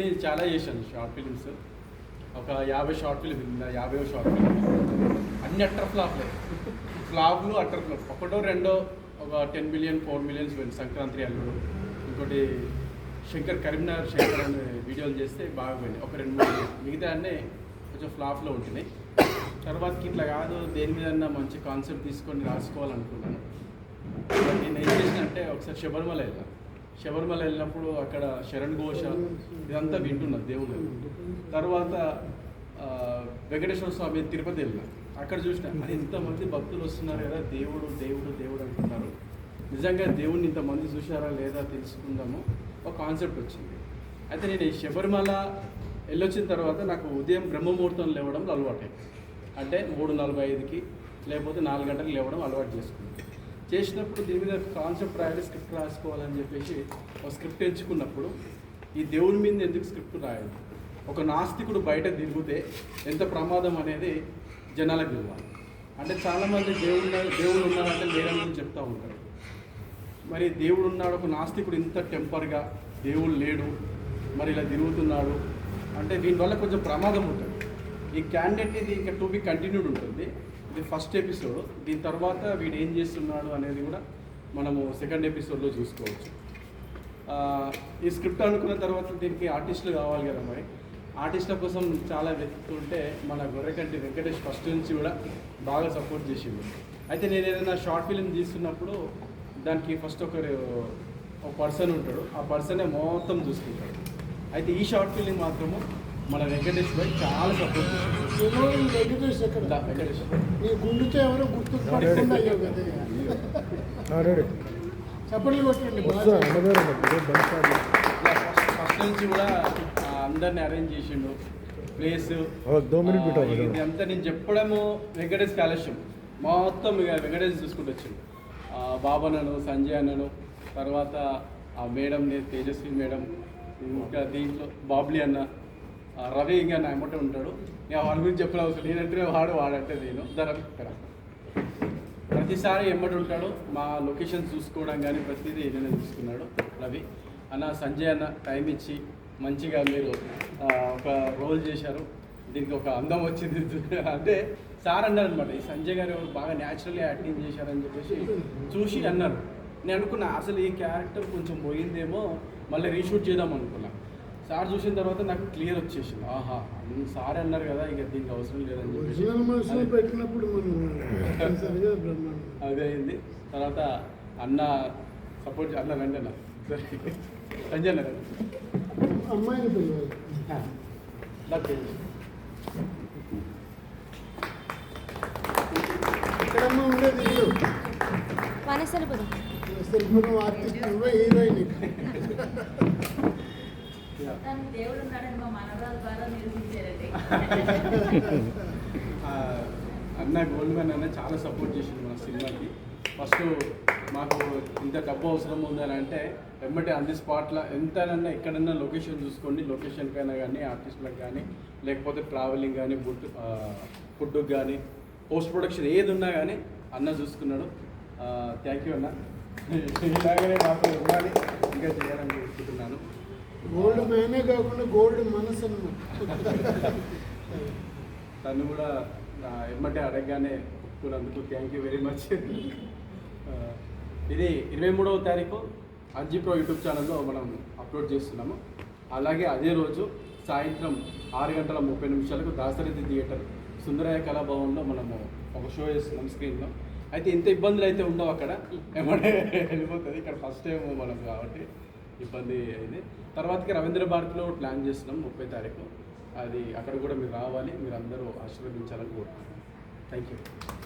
నేను చాలా చేశాను షార్ట్ ఫిలిమ్స్ ఒక యాభై షార్ట్ ఫిలిం ఉంది. యాభై షార్ట్ ఫిలిం అన్ని అట్టర్ ఫ్లాప్లే. ఫ్లాప్లు అట్టర్ ఫ్లాప్. ఒకటో రెండో ఒక టెన్ మిలియన్ ఫోర్ మిలియన్స్ పోయింది సంక్రాంతి అల్లుడు. ఇంకోటి శంకర్ కరీంనగర్ శంకర్ అనే వీడియోలు చేస్తే బాగా పోయినాయి. ఒక రెండు మూడు మిగతా అన్నీ కొంచెం ఫ్లాప్లో ఉంటున్నాయి. తర్వాతకి ఇట్లా కాదు దేని మీద మంచి కాన్సెప్ట్ తీసుకొని రాసుకోవాలనుకున్నాను. నేను ఏం చేసిన అంటే ఒకసారి శబరిమల వెళ్ళాను శబరిమల వెళ్ళినప్పుడు అక్కడ శరణ్ ఘోష ఇదంతా వింటున్నాను దేవుని. తర్వాత వెంకటేశ్వర స్వామి తిరుపతి వెళ్ళిన. అక్కడ చూసిన ఇంతమంది భక్తులు వస్తున్నారు కదా దేవుడు దేవుడు దేవుడు అంటున్నారు. నిజంగా దేవుడిని ఇంతమంది చూశారా లేదా తెలుసుకుందాము? ఒక కాన్సెప్ట్ వచ్చింది. అయితే నేను ఈ శబరిమల వెళ్ళొచ్చిన తర్వాత నాకు ఉదయం బ్రహ్మముహూర్తం లేవడం అలవాటు అంటే మూడు నలభై ఐదుకి లేకపోతే నాలుగు గంటలకు లేవడం అలవాటు చేసుకున్నాను. చేసినప్పుడు దీని మీద కాన్సెప్ట్ రాయాలి స్క్రిప్ట్ రాసుకోవాలని చెప్పేసి ఒక స్క్రిప్ట్ ఎంచుకున్నప్పుడు ఈ దేవుడి మీద ఎందుకు స్క్రిప్ట్ రాయాలి? ఒక నాస్తికుడు బయట తిరిగితే ఎంత ప్రమాదం అనేది జనాలకు తెలియాలి అంటే చాలామంది దేవుడు దేవుడు ఉన్నాడంటే లేరని చెప్తూ ఉంటారు. మరి దేవుడు ఉన్నాడు ఒక నాస్తికుడు ఇంత టెంపర్గా దేవుడు లేడు మరి ఇలా తిరుగుతున్నాడు అంటే దీనివల్ల కొంచెం ప్రమాదం ఉంటుంది. ఈ క్యాండిడేట్ ఇది ఇంకా టు బి కంటిన్యూడ్ ఉంటుంది. ఇది ఫస్ట్ ఎపిసోడ్ దీని తర్వాత వీడు ఏం చేస్తున్నాడు అనేది కూడా మనము సెకండ్ ఎపిసోడ్లో చూసుకోవచ్చు. ఈ స్క్రిప్ట్ అనుకున్న తర్వాత దీనికి ఆర్టిస్టులు కావాలి కదా మరి. ఆర్టిస్టుల కోసం చాలా వెతుకుతుంటే మన గొర్రెకంటి వెంకటేష్ ఫస్ట్ నుంచి కూడా బాగా సపోర్ట్ చేసిండు. అయితే నేను ఏదైనా షార్ట్ ఫిలిం తీస్తున్నప్పుడు దానికి ఫస్ట్ ఒకరు ఒక పర్సన్ ఉంటాడు. ఆ పర్సనే మొత్తం చూసుకుంటాడు. అయితే ఈ షార్ట్ ఫిలిం మాత్రము మన వెంకటేష్ భాయ్ చాలా సపోర్ట్ వెంకటేష్ ఎక్కడ? వెంకటేష్. నీ గుండెతో ఎవరో గుర్తు కొట్టండి ఫస్ట్ నుంచి కూడా అందరిని అరేంజ్ చేసిండు. ప్లేస్. ఇది అంతా నేను చెప్పడము వెంకటేష్ కాలస్యం మొత్తం ఇక వెంకటేష్ చూసుకుంటూ వచ్చిండు. ఆ, బాబు అన్నను సంజయ్ అన్నను తర్వాత ఆ మేడం నేను తేజస్వి మేడం ఇంకా దీంట్లో బాబ్లీ అన్న రవి ఇంకా నా ఎమ్మటే ఉంటాడు. నేను వాడి గురించి చెప్పిన అవసరం నేనంటే వాడు వాడంటే నేను. ధర ఇక్కడ. ప్రతిసారి ఎమ్మటి ఉంటాడు. మా లొకేషన్ చూసుకోవడం కానీ ప్రతిదీ నేను చూసుకున్నాడు రవి. అన్న సంజయ్ అన్న టైం ఇచ్చి మంచిగా మీరు ఒక రోల్ చేశారు. దీనికి ఒక అందం వచ్చింది. అంటే సార్ అన్నారు అనమాట ఈ సంజయ్ గారు బాగా న్యాచురల్గా యాక్టింగ్ చేశారని చెప్పేసి చూసి అన్నారు. నేను అనుకున్నా అసలు ఈ క్యారెక్టర్ కొంచెం పోయిందేమో మళ్ళీ రీషూట్ చేద్దాం అనుకున్నా. సార్ చూసిన తర్వాత నాకు క్లియర్ వచ్చేసింది. ఆహా సార్ అన్నారు కదా ఇక దీనికి అవసరం లేదని. పెట్టినప్పుడు అదే అయింది. తర్వాత అన్న సపోర్ట్ అన్న రండి అన్న సరే. సంజయ్ అన్న. అమ్మాయిని తెలుపుకున్న ఆర్టిస్ట్ హీరోయిన్ మొత్తానికి దేవుడు ఉన్నాడని మా మనవరాల ద్వారా నిరూపించారండి. అన్న గోల్డ్ మ్యాన్ అన్న చాలా సపోర్ట్ చేసింది మన సినిమాకి. ఫస్ట్ మాకు ఇంత డబ్బు అవసరం ఉందని అంటే వెంబటి అన్ని స్పాట్లో ఎంతనన్నా ఎక్కడన్నా లొకేషన్ చూసుకోండి. లొకేషన్కైనా కానీ ఆర్టిస్టులకు కానీ లేకపోతే ట్రావెలింగ్ కానీ ఫుడ్ ఫుడ్కి కానీ పోస్ట్ ప్రొడక్షన్ ఏది ఉన్నా కానీ అన్న చూసుకున్నాడు. థ్యాంక్ యూ అన్న. ఇలాగనే మాకు ఉండాలి. ఇంకా చేయాలని కోరుకుంటున్నాను. గోల్డ్ మ్యానే కాకుండా గోల్డ్ మనసు అనమాట తను కూడా ఎమ్మటే అడగగానే ఒప్పుకున్నందుకు థ్యాంక్ యూ వెరీ మచ్ ఇది ఇరవై మూడవ తారీఖు అర్జీ ప్రో యూట్యూబ్ ఛానల్లో మనం అప్లోడ్ చేస్తున్నాము. అలాగే అదే రోజు సాయంత్రం ఆరు గంటల ముప్పై నిమిషాలకు దాసరథి థియేటర్ సుందరయ్య కళాభవన్లో మనము ఒక షో చేస్తున్నాం స్క్రీన్లో. అయితే ఇంత ఇబ్బందులు అయితే ఉండవు అక్కడ. ఏమంటే వెళ్ళిపోతుంది. ఇక్కడ ఫస్ట్ టైం మనం కాబట్టి. ఇబ్బంది అయింది. తర్వాతకి రవీంద్ర భారతిలో ప్లాన్ చేస్తున్నాం ముప్పై తారీఖు. అది అక్కడ కూడా మీరు రావాలి మీరు అందరూ ఆశీర్వదించాలని కోరుకుంటున్నాను థ్యాంక్ యూ